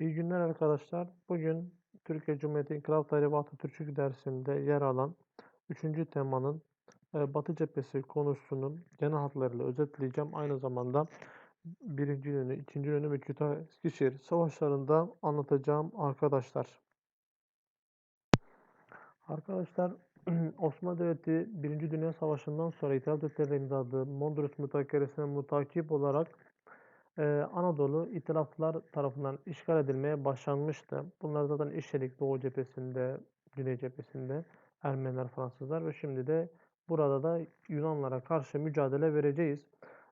İyi günler arkadaşlar. Bugün Türkiye Cumhuriyeti İnkılap Tarihi ve dersinde yer alan 3. temanın e, Batı Cephesi konusunun genel hatlarıyla özetleyeceğim. Aynı zamanda birinci yönü, ikinci yönü ve Kütahya Eskişehir savaşlarında anlatacağım arkadaşlar. Arkadaşlar Osmanlı Devleti 1. Dünya Savaşı'ndan sonra İtalyan Devletleri'yle imzaladığı Mondros Mütakeresi'ne mutakip olarak ee, Anadolu İtilaflar tarafından işgal edilmeye başlanmıştı. Bunlar zaten işledik Doğu cephesinde, Güney cephesinde Ermeniler, Fransızlar ve şimdi de burada da Yunanlara karşı mücadele vereceğiz.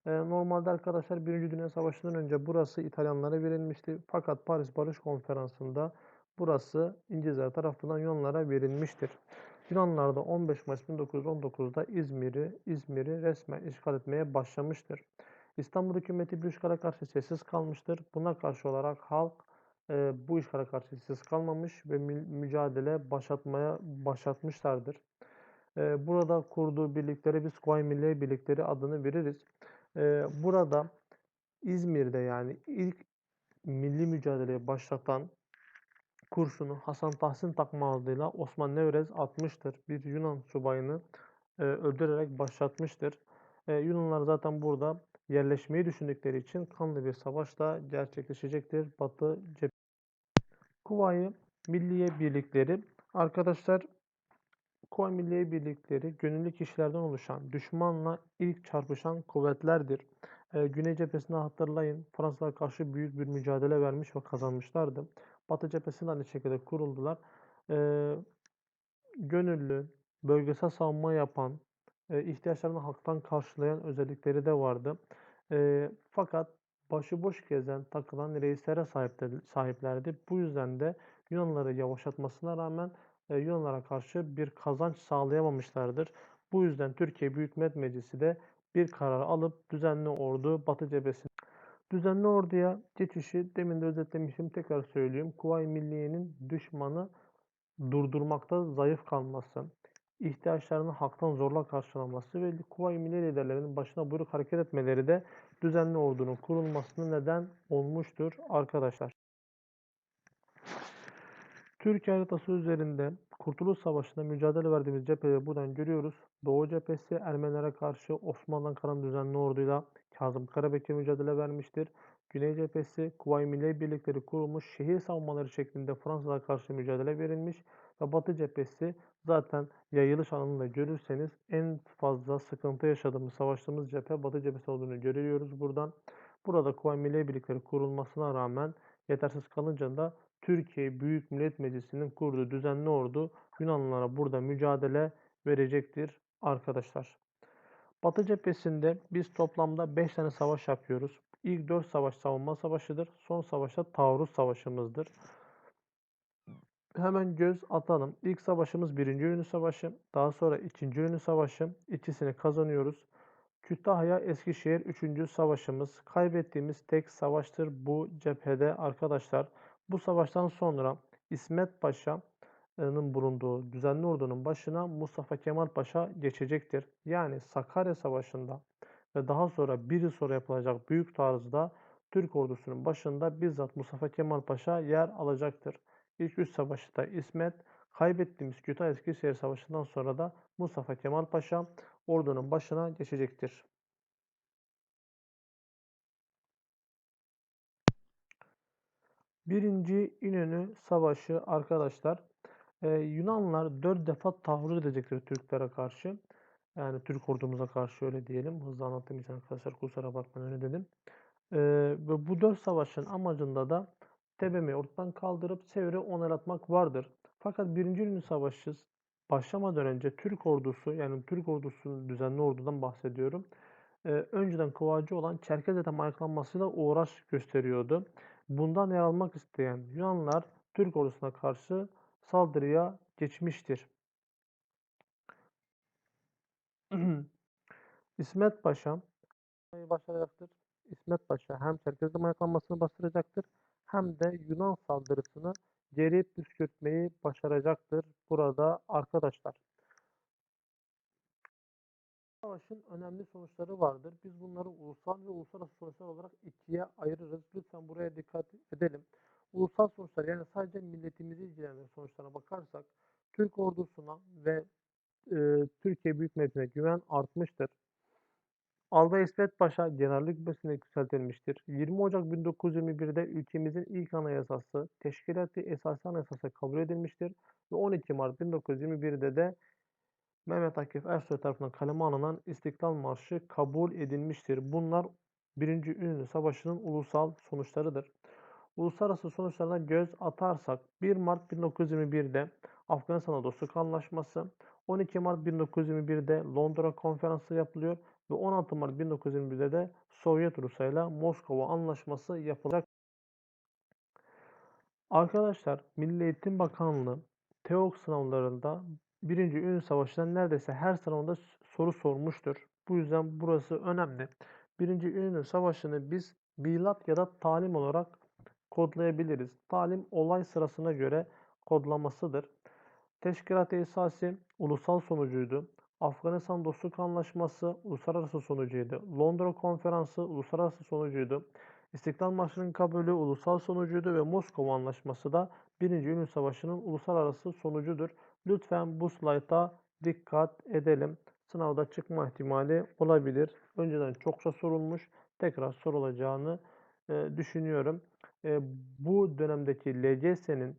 Ee, normalde arkadaşlar 1. Dünya Savaşı'ndan önce burası İtalyanlara verilmişti. Fakat Paris Barış Konferansı'nda burası İngilizler tarafından Yunanlara verilmiştir. Yunanlar da 15 Mayıs 1919'da İzmir'i İzmir'i resmen işgal etmeye başlamıştır. İstanbul hükümeti bu işgale karşı sessiz kalmıştır. Buna karşı olarak halk e, bu işgale karşı sessiz kalmamış ve mücadele başlatmaya başlatmışlardır. E, burada kurduğu birlikleri biz Kuvayi Milliye Birlikleri adını veririz. E, burada İzmir'de yani ilk milli mücadeleyi başlatan kurşunu Hasan Tahsin takma adıyla Osman Nevrez atmıştır. Bir Yunan subayını e, öldürerek başlatmıştır. E, Yunanlar zaten burada yerleşmeyi düşündükleri için kanlı bir savaş da gerçekleşecektir. Batı cep Kuvayi Milliye Birlikleri arkadaşlar Kuvayi Milliye Birlikleri gönüllü kişilerden oluşan düşmanla ilk çarpışan kuvvetlerdir. Ee, Güney cephesinde hatırlayın Fransızlar karşı büyük bir mücadele vermiş ve kazanmışlardı. Batı cephesinde aynı şekilde kuruldular. Ee, gönüllü, bölgesel savunma yapan, e, ihtiyaçlarını halktan karşılayan özellikleri de vardı. E, fakat başıboş gezen, takılan reislere sahiplerdi. Bu yüzden de Yunanları yavaşlatmasına rağmen Yunanlara karşı bir kazanç sağlayamamışlardır. Bu yüzden Türkiye Büyük Millet Meclisi de bir karar alıp düzenli ordu Batı cephesine Düzenli orduya geçişi demin de özetlemişim tekrar söyleyeyim. Kuvayi Milliye'nin düşmanı durdurmakta zayıf kalması, ihtiyaçlarını halktan zorla karşılaması ve Kuvayi Milliye liderlerinin başına buyruk hareket etmeleri de düzenli ordunun kurulmasına neden olmuştur arkadaşlar. Türkiye haritası üzerinde Kurtuluş Savaşı'nda mücadele verdiğimiz cepheleri buradan görüyoruz. Doğu cephesi Ermenilere karşı Osmanlı'dan kalan düzenli orduyla Kazım Karabekir mücadele vermiştir. Güney cephesi Kuvayi Milliye Birlikleri kurulmuş şehir savunmaları şeklinde Fransız'a karşı mücadele verilmiş ve Batı cephesi zaten yayılış alanında görürseniz en fazla sıkıntı yaşadığımız, savaştığımız cephe Batı cephesi olduğunu görüyoruz buradan. Burada Kuvayi Milliye Birlikleri kurulmasına rağmen yetersiz kalınca da Türkiye Büyük Millet Meclisi'nin kurduğu düzenli ordu Yunanlılara burada mücadele verecektir arkadaşlar. Batı cephesinde biz toplamda 5 tane savaş yapıyoruz. İlk 4 savaş savunma savaşıdır. Son savaşta taarruz savaşımızdır. Hemen göz atalım. İlk savaşımız 1. Ünlü Savaşı. Daha sonra 2. Ünlü Savaşı. İkisini kazanıyoruz. Kütahya Eskişehir 3. savaşımız. Kaybettiğimiz tek savaştır bu cephede arkadaşlar. Bu savaştan sonra İsmet Paşa'nın bulunduğu düzenli ordunun başına Mustafa Kemal Paşa geçecektir. Yani Sakarya Savaşı'nda ve daha sonra bir yıl sonra yapılacak büyük taarruzda Türk ordusunun başında bizzat Mustafa Kemal Paşa yer alacaktır. İlk üç savaşta İsmet, kaybettiğimiz Kütahya Eskişehir Savaşı'ndan sonra da Mustafa Kemal Paşa ordunun başına geçecektir. Birinci İnönü Savaşı arkadaşlar e, Yunanlar dört defa taarruz edecektir Türklere karşı. Yani Türk ordumuza karşı öyle diyelim. Hızlı anlattığım için arkadaşlar kusura bakmayın öyle dedim. E, ve bu dört savaşın amacında da TBMM'yi ortadan kaldırıp Sevr'i onaylatmak vardır. Fakat Birinci Dünya Savaşı başlamadan önce Türk ordusu yani Türk ordusunun düzenli ordudan bahsediyorum. E, önceden kıvacı olan Çerkez etem ayaklanmasıyla uğraş gösteriyordu. Bundan yer almak isteyen Yunanlar Türk ordusuna karşı saldırıya geçmiştir. İsmet Paşa başlayacaktır. İsmet Paşa hem Çerkez'de ayaklanmasını bastıracaktır hem de Yunan saldırısını geri püskürtmeyi başaracaktır burada arkadaşlar. Savaşın önemli sonuçları vardır. Biz bunları ulusal ve uluslararası sonuçlar olarak ikiye ayırırız. Lütfen buraya dikkat edelim. Ulusal sonuçlar yani sadece milletimizi ilgilendiren sonuçlara bakarsak Türk ordusuna ve e, Türkiye Büyük Meclisi'ne güven artmıştır. Albay İsmet Paşa generallik rütbesine yükseltilmiştir. 20 Ocak 1921'de ülkemizin ilk anayasası Teşkilat-ı Esası Anayasası kabul edilmiştir ve 12 Mart 1921'de de Mehmet Akif Ersoy tarafından kaleme alınan İstiklal Marşı kabul edilmiştir. Bunlar 1. Ünlü Savaşı'nın ulusal sonuçlarıdır. Uluslararası sonuçlarına göz atarsak 1 Mart 1921'de Afganistan'da dostluk anlaşması, 12 Mart 1921'de Londra Konferansı yapılıyor ve 16 Mart 1921'de de Sovyet Rusya ile Moskova Anlaşması yapılacak. Arkadaşlar Milli Eğitim Bakanlığı TEOK sınavlarında 1. Ünlü Savaşı'ndan neredeyse her sınavında soru sormuştur. Bu yüzden burası önemli. 1. Ünlü Savaşı'nı biz bilat ya da talim olarak kodlayabiliriz. Talim olay sırasına göre kodlamasıdır. Teşkilat-ı Esası ulusal sonucuydu. Afganistan Dostluk Anlaşması uluslararası sonucuydu. Londra Konferansı uluslararası sonucuydu. İstiklal Marşı'nın kabulü ulusal sonucuydu ve Moskova Anlaşması da Birinci Dünya Savaşı'nın uluslararası sonucudur. Lütfen bu slayta dikkat edelim. Sınavda çıkma ihtimali olabilir. Önceden çokça sorulmuş, tekrar sorulacağını e, düşünüyorum. E, bu dönemdeki LGS'nin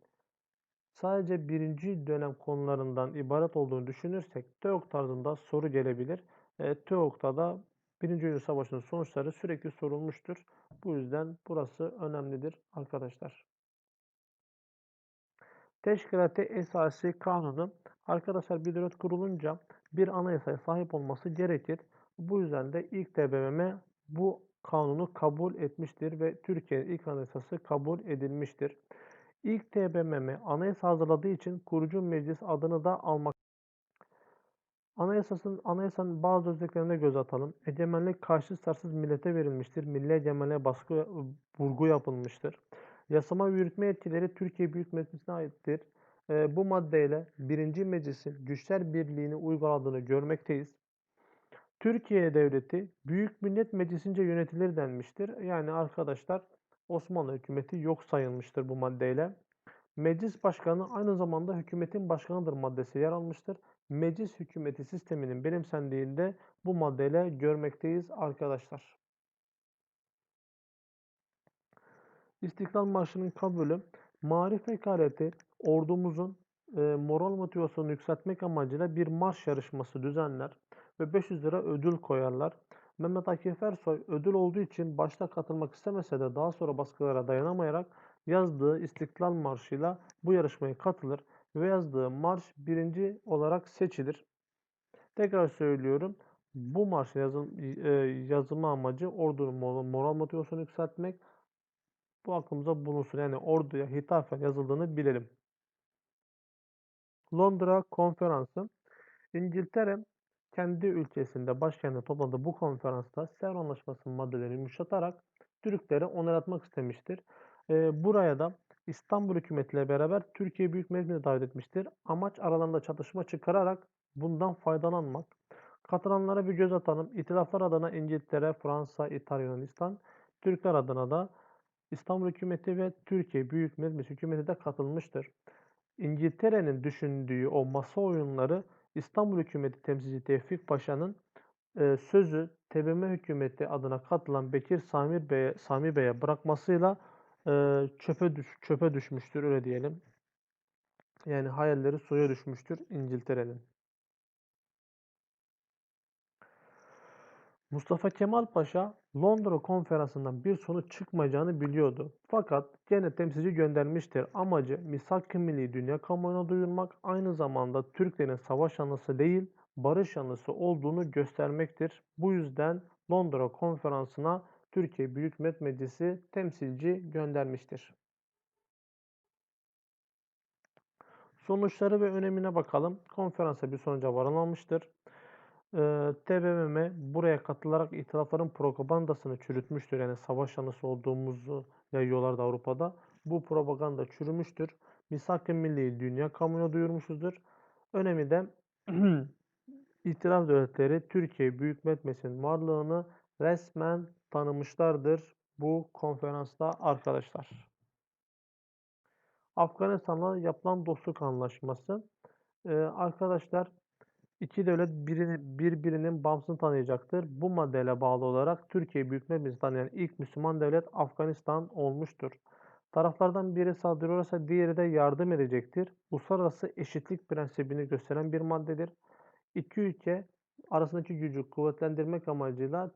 sadece birinci dönem konularından ibaret olduğunu düşünürsek TEOK tarzında soru gelebilir. E, TEOK'ta da Birinci Dünya Savaşı'nın sonuçları sürekli sorulmuştur. Bu yüzden burası önemlidir arkadaşlar. Teşkilat-ı Esası Kanunu arkadaşlar bir devlet kurulunca bir anayasaya sahip olması gerekir. Bu yüzden de ilk TBMM bu kanunu kabul etmiştir ve Türkiye'nin ilk anayasası kabul edilmiştir. İlk TBMM anayasa hazırladığı için kurucu meclis adını da almak Anayasasının, anayasanın bazı özelliklerine göz atalım. Egemenlik karşı sarsız millete verilmiştir. Milli egemenliğe baskı vurgu yapılmıştır. Yasama ve yürütme yetkileri Türkiye Büyük Meclisi'ne aittir. E, bu maddeyle birinci meclisin güçler birliğini uyguladığını görmekteyiz. Türkiye Devleti Büyük Millet Meclisi'nce yönetilir denmiştir. Yani arkadaşlar Osmanlı hükümeti yok sayılmıştır bu maddeyle. Meclis başkanı aynı zamanda hükümetin başkanıdır maddesi yer almıştır. Meclis hükümeti sisteminin benimsendiğinde bu maddeyle görmekteyiz arkadaşlar. İstiklal Marşı'nın kabulü Marif Vekaleti ordumuzun e, moral motivasyonunu yükseltmek amacıyla bir marş yarışması düzenler ve 500 lira ödül koyarlar. Mehmet Akif Ersoy ödül olduğu için başta katılmak istemese de daha sonra baskılara dayanamayarak yazdığı İstiklal Marşı'yla bu yarışmaya katılır ve yazdığı marş birinci olarak seçilir. Tekrar söylüyorum. Bu marşın yazım, e, yazımı amacı ordunun moral motivasyonu yükseltmek. Bu aklımıza bulunsun. Yani orduya hitafen yazıldığını bilelim. Londra Konferansı İngiltere kendi ülkesinde başkentinde toplandığı bu konferansta Sevr Anlaşması'nın maddelerini yumuşatarak Türkleri onaylatmak istemiştir. E, buraya da İstanbul hükümetiyle beraber Türkiye Büyük Meclisi'ne davet etmiştir. Amaç aralarında çatışma çıkararak bundan faydalanmak. Katılanlara bir göz atalım. İtilaflar adına İngiltere, Fransa, İtalya, Yunanistan, Türkler adına da İstanbul hükümeti ve Türkiye Büyük Meclis hükümeti de katılmıştır. İngiltere'nin düşündüğü o masa oyunları İstanbul hükümeti temsilci Tevfik Paşa'nın e, sözü TBMM hükümeti adına katılan Bekir Sami Bey'e Sami Bey'e bırakmasıyla e, çöpe düş çöpe düşmüştür öyle diyelim. Yani hayalleri suya düşmüştür İngiltere'nin. Mustafa Kemal Paşa Londra konferansından bir sonuç çıkmayacağını biliyordu. Fakat gene temsilci göndermiştir. Amacı misak-ı milli dünya kamuoyuna duyurmak aynı zamanda Türklerin savaş yanlısı değil barış yanlısı olduğunu göstermektir. Bu yüzden Londra konferansına Türkiye Büyük Millet Meclisi temsilci göndermiştir. Sonuçları ve önemine bakalım. Konferansa bir sonuca varılmamıştır. Ee, TBMM buraya katılarak itilafların propagandasını çürütmüştür. Yani savaş yanlısı olduğumuzu yayıyorlardı Avrupa'da. Bu propaganda çürümüştür. Misak-ı Milli dünya kamuoyuna duyurmuşuzdur. Önemi de İtilaf devletleri Türkiye Büyük Millet varlığını resmen tanımışlardır bu konferansta arkadaşlar. Afganistan'la yapılan dostluk anlaşması Ee, arkadaşlar iki devlet birini, birbirinin bağımsızlığını tanıyacaktır. Bu maddeye bağlı olarak Türkiye Büyük Millet Meclisi tanıyan ilk Müslüman devlet Afganistan olmuştur. Taraflardan biri saldırıyorsa diğeri de yardım edecektir. Uluslararası eşitlik prensibini gösteren bir maddedir. İki ülke arasındaki gücü kuvvetlendirmek amacıyla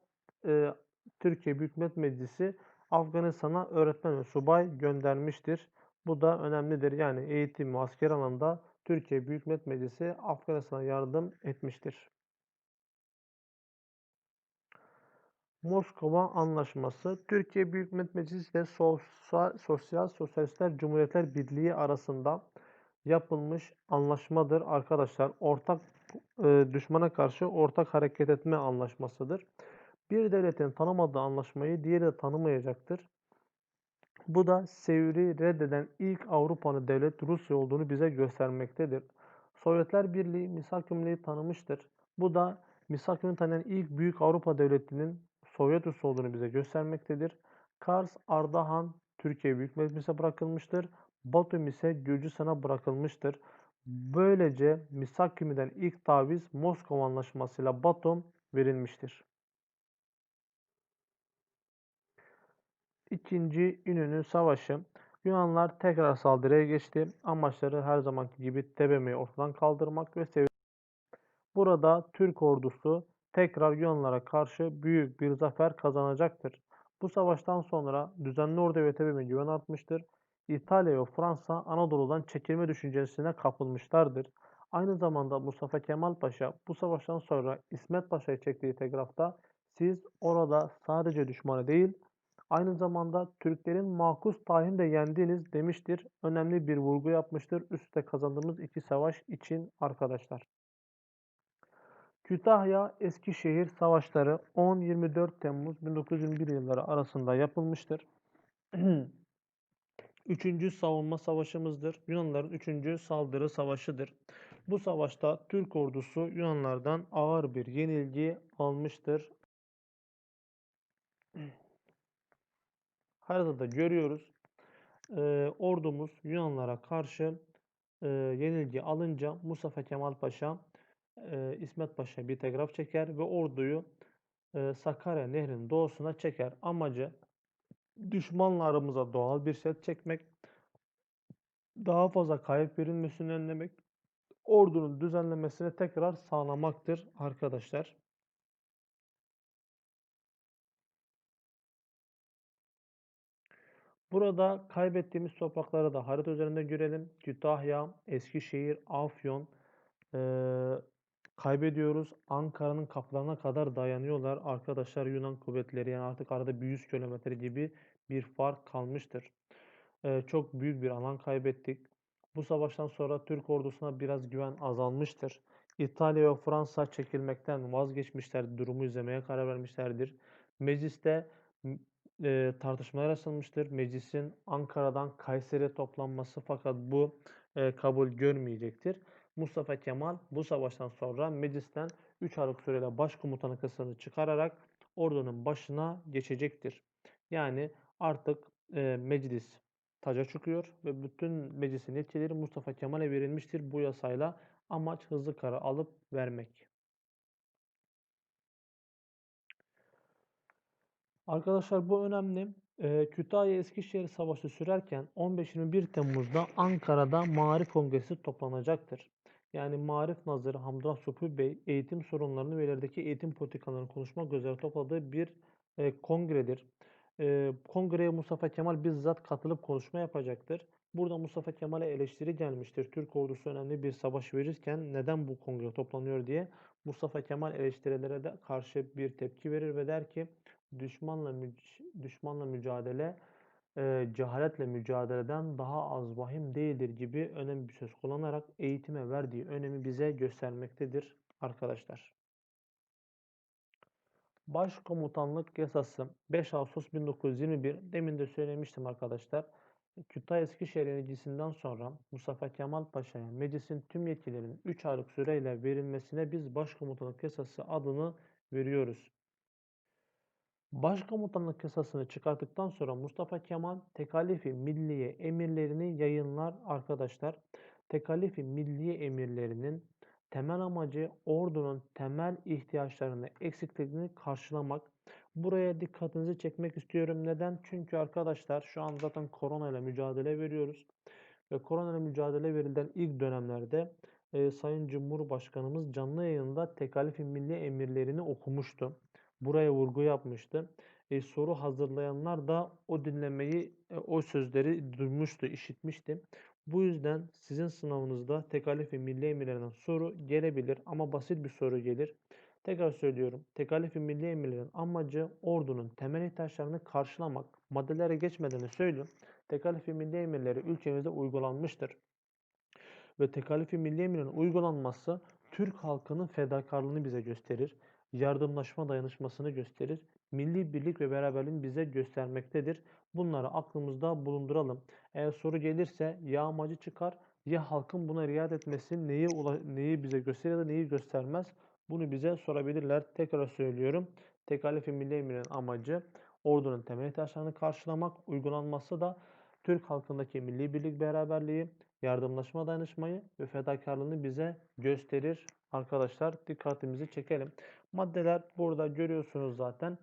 e, Türkiye Büyük Millet Meclisi Afganistan'a öğretmen ve subay göndermiştir. Bu da önemlidir. Yani eğitim ve asker alanında Türkiye Büyük Millet Meclisi Afganistan'a yardım etmiştir. Moskova Anlaşması Türkiye Büyük Millet Meclisi Sosyal, Sosyal Sosyalistler Cumhuriyetler Birliği arasında yapılmış anlaşmadır arkadaşlar. Ortak e, düşmana karşı ortak hareket etme anlaşmasıdır. Bir devletin tanımadığı anlaşmayı diğeri de tanımayacaktır. Bu da Sevr'i reddeden ilk Avrupalı devlet Rusya olduğunu bize göstermektedir. Sovyetler Birliği misak tanımıştır. Bu da misak tanıyan ilk büyük Avrupa devletinin Sovyet Rus olduğunu bize göstermektedir. Kars, Ardahan Türkiye Büyük Meclisi'ne bırakılmıştır. Batum ise Gürcistan'a bırakılmıştır. Böylece misak ilk taviz Moskova Anlaşması'yla Batum verilmiştir. İkinci İnönü Savaşı Yunanlar tekrar saldırıya geçti. Amaçları her zamanki gibi Tebeme'yi ortadan kaldırmak ve sev Burada Türk ordusu tekrar Yunanlara karşı büyük bir zafer kazanacaktır. Bu savaştan sonra düzenli ordu ve Tebeme güven artmıştır. İtalya ve Fransa Anadolu'dan çekilme düşüncesine kapılmışlardır. Aynı zamanda Mustafa Kemal Paşa bu savaştan sonra İsmet Paşa'yı çektiği telgrafta siz orada sadece düşmanı değil Aynı zamanda Türklerin makus tahin de yendiğiniz demiştir. Önemli bir vurgu yapmıştır. Üstte kazandığımız iki savaş için arkadaşlar. Kütahya Eskişehir savaşları 10-24 Temmuz 1921 yılları arasında yapılmıştır. Üçüncü savunma savaşımızdır. Yunanların üçüncü saldırı savaşıdır. Bu savaşta Türk ordusu Yunanlardan ağır bir yenilgi almıştır. Haritada görüyoruz. E, ordumuz Yunanlara karşı e, yenilgi alınca Mustafa Kemal Paşa, e, İsmet Paşa bir telgraf çeker ve orduyu e, Sakarya Nehri'nin doğusuna çeker. Amacı düşmanlarımıza doğal bir set çekmek, daha fazla kayıp verilmesini önlemek, ordunun düzenlemesini tekrar sağlamaktır arkadaşlar. Burada kaybettiğimiz toprakları da harita üzerinde görelim. Kütahya, Eskişehir, Afyon e, kaybediyoruz. Ankara'nın kapılarına kadar dayanıyorlar. Arkadaşlar Yunan kuvvetleri yani artık arada bir 100 kilometre gibi bir fark kalmıştır. E, çok büyük bir alan kaybettik. Bu savaştan sonra Türk ordusuna biraz güven azalmıştır. İtalya ve Fransa çekilmekten vazgeçmişler, durumu izlemeye karar vermişlerdir. Mecliste e, tartışmalar açılmıştır. Meclisin Ankara'dan Kayseri'ye toplanması fakat bu e, kabul görmeyecektir. Mustafa Kemal bu savaştan sonra meclisten 3 aylık süreyle başkomutanı kısmını çıkararak ordunun başına geçecektir. Yani artık e, meclis taca çıkıyor ve bütün meclisin yetkileri Mustafa Kemal'e verilmiştir bu yasayla. Amaç hızlı karar alıp vermek. Arkadaşlar bu önemli. Ee, Kütahya-Eskişehir Savaşı sürerken 15-21 Temmuz'da Ankara'da Marif Kongresi toplanacaktır. Yani Marif Nazırı Hamdullah Supi Bey eğitim sorunlarını ve ilerideki eğitim politikalarını konuşmak üzere topladığı bir e, kongredir. E, kongreye Mustafa Kemal bizzat katılıp konuşma yapacaktır. Burada Mustafa Kemal'e eleştiri gelmiştir. Türk ordusu önemli bir savaş verirken neden bu kongre toplanıyor diye Mustafa Kemal eleştirilere de karşı bir tepki verir ve der ki düşmanla düşmanla mücadele e, cehaletle mücadeleden daha az vahim değildir gibi önemli bir söz kullanarak eğitime verdiği önemi bize göstermektedir arkadaşlar. Başkomutanlık yasası 5 Ağustos 1921 demin de söylemiştim arkadaşlar. Kütahya Eskişehir yenilgisinden sonra Mustafa Kemal Paşa'ya meclisin tüm yetkilerinin 3 aylık süreyle verilmesine biz başkomutanlık yasası adını veriyoruz. Başkomutanlık yasasını çıkarttıktan sonra Mustafa Kemal tekalifi milliye emirlerini yayınlar arkadaşlar. Tekalifi Milli Emirlerinin temel amacı ordunun temel ihtiyaçlarını, eksikliklerini karşılamak. Buraya dikkatinizi çekmek istiyorum. Neden? Çünkü arkadaşlar şu an zaten korona ile mücadele veriyoruz. Ve korona ile mücadele verilen ilk dönemlerde e, Sayın Cumhurbaşkanımız canlı yayında tekalifi milli emirlerini okumuştu. Buraya vurgu yapmıştı. E, soru hazırlayanlar da o dinlemeyi, e, o sözleri duymuştu, işitmişti. Bu yüzden sizin sınavınızda tekalifi milli emirlerinden soru gelebilir ama basit bir soru gelir. Tekrar söylüyorum. Tekalifi milli emirlerin amacı ordunun temel ihtiyaçlarını karşılamak. Maddelere geçmeden söyleyeyim. Tekalifi milli emirleri ülkemizde uygulanmıştır. Ve tekalifi milli emirin uygulanması Türk halkının fedakarlığını bize gösterir. Yardımlaşma dayanışmasını gösterir. Milli birlik ve beraberliğini bize göstermektedir. Bunları aklımızda bulunduralım. Eğer soru gelirse ya amacı çıkar ya halkın buna riayet etmesi neyi, neyi bize gösterir ya da neyi göstermez. Bunu bize sorabilirler. Tekrar söylüyorum. Tekalifi milli emirin amacı ordunun temel ihtiyaçlarını karşılamak, uygulanması da Türk halkındaki milli birlik beraberliği, yardımlaşma dayanışmayı ve fedakarlığını bize gösterir. Arkadaşlar dikkatimizi çekelim. Maddeler burada görüyorsunuz zaten.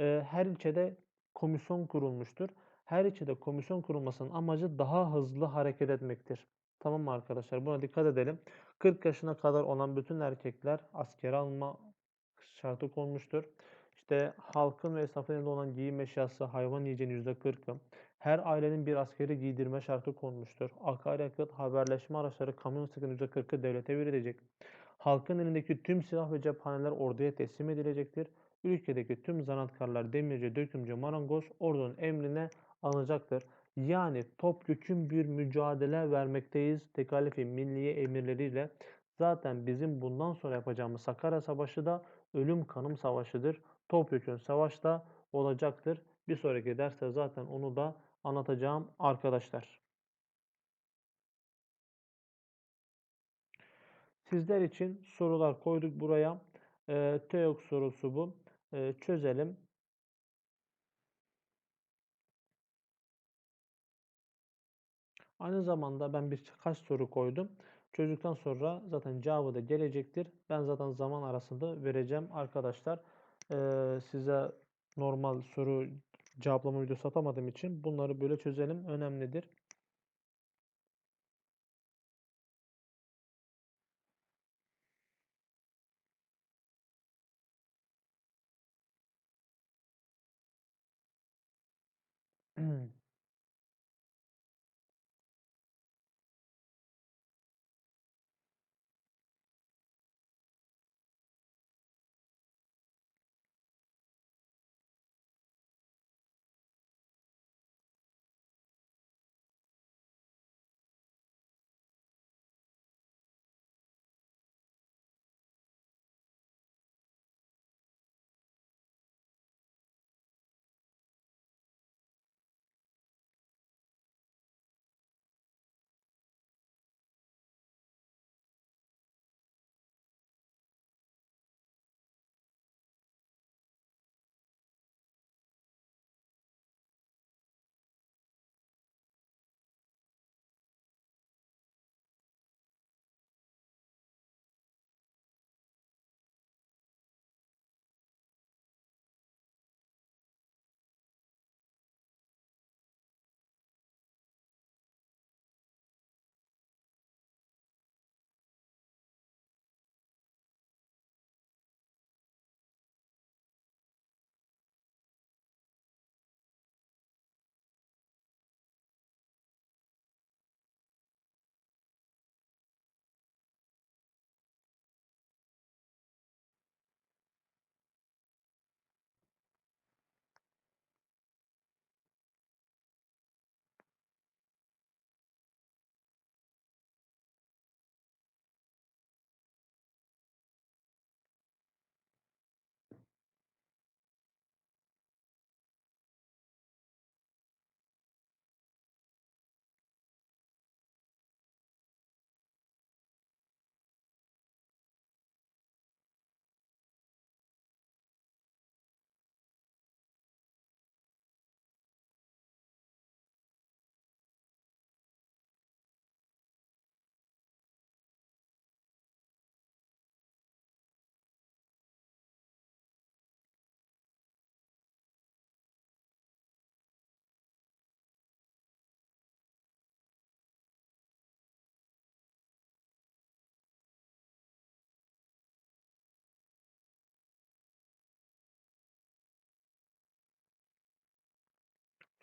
Ee, her ilçede komisyon kurulmuştur. Her ilçede komisyon kurulmasının amacı daha hızlı hareket etmektir. Tamam mı arkadaşlar? Buna dikkat edelim. 40 yaşına kadar olan bütün erkekler askere alma şartı konmuştur. İşte halkın ve esnafın elinde olan giyim eşyası, hayvan yiyeceğinin %40'ı, her ailenin bir askeri giydirme şartı konmuştur. Akaryakıt, haberleşme araçları, kamyon sıkın %40'ı devlete verilecek. Halkın elindeki tüm silah ve cephaneler orduya teslim edilecektir. Ülkedeki tüm zanaatkarlar, demirci, dökümcü, marangoz ordunun emrine alınacaktır. Yani topyekün bir mücadele vermekteyiz tekalifi milliye emirleriyle. Zaten bizim bundan sonra yapacağımız Sakarya Savaşı da ölüm kanım savaşıdır. Topyekün savaş da olacaktır. Bir sonraki derste zaten onu da anlatacağım arkadaşlar. Sizler için sorular koyduk buraya. E, TEOK sorusu bu. E, çözelim. Aynı zamanda ben birkaç soru koydum. Çocuktan sonra zaten cevabı da gelecektir. Ben zaten zaman arasında vereceğim arkadaşlar. Ee, size normal soru cevaplama videosu atamadığım için bunları böyle çözelim. Önemlidir.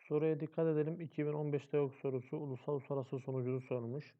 Soruya dikkat edelim. 2015'te yok sorusu uluslararası sonucunu sormuş.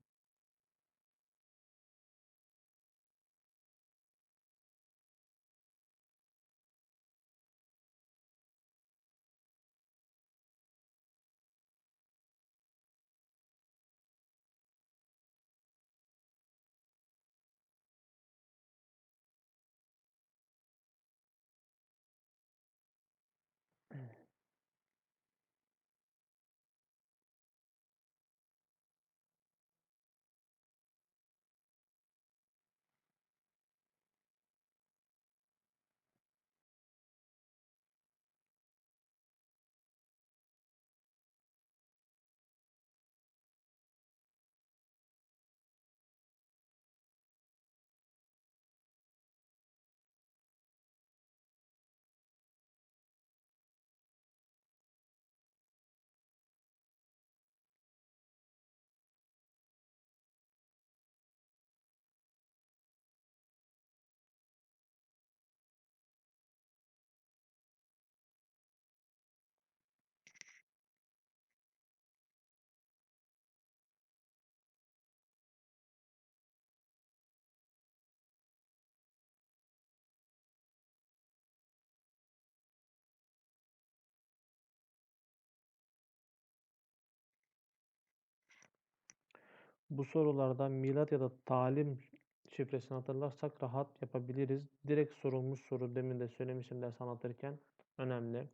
Bu sorularda milat ya da talim şifresini hatırlarsak rahat yapabiliriz. Direkt sorulmuş soru demin de söylemişim ders anlatırken önemli.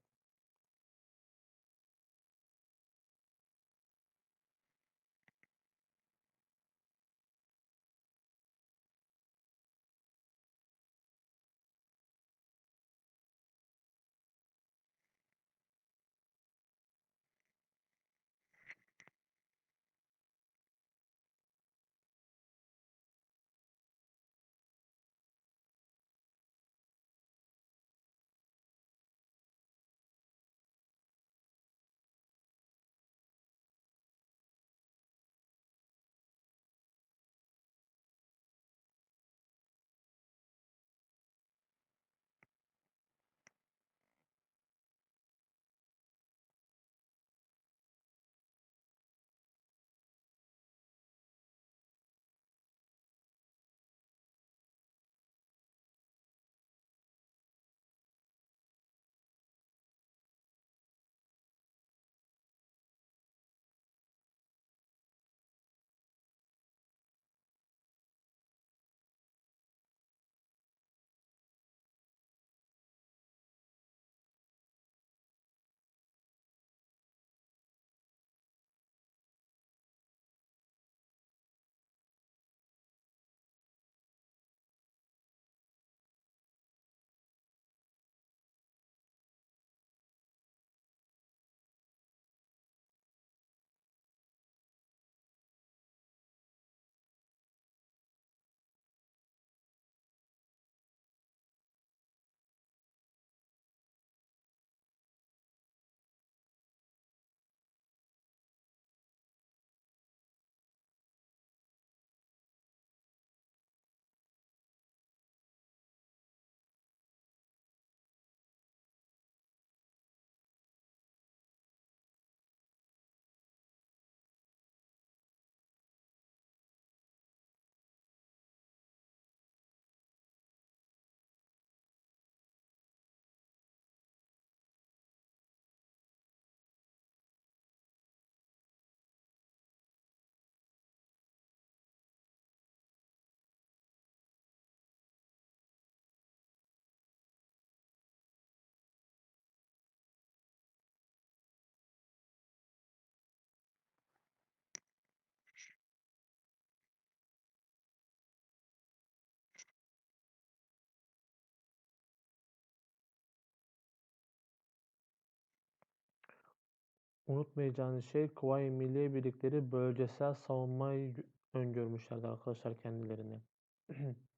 Unutmayacağınız şey Kuvayi Milliye Birlikleri bölgesel savunmayı öngörmüşlerdi arkadaşlar kendilerine.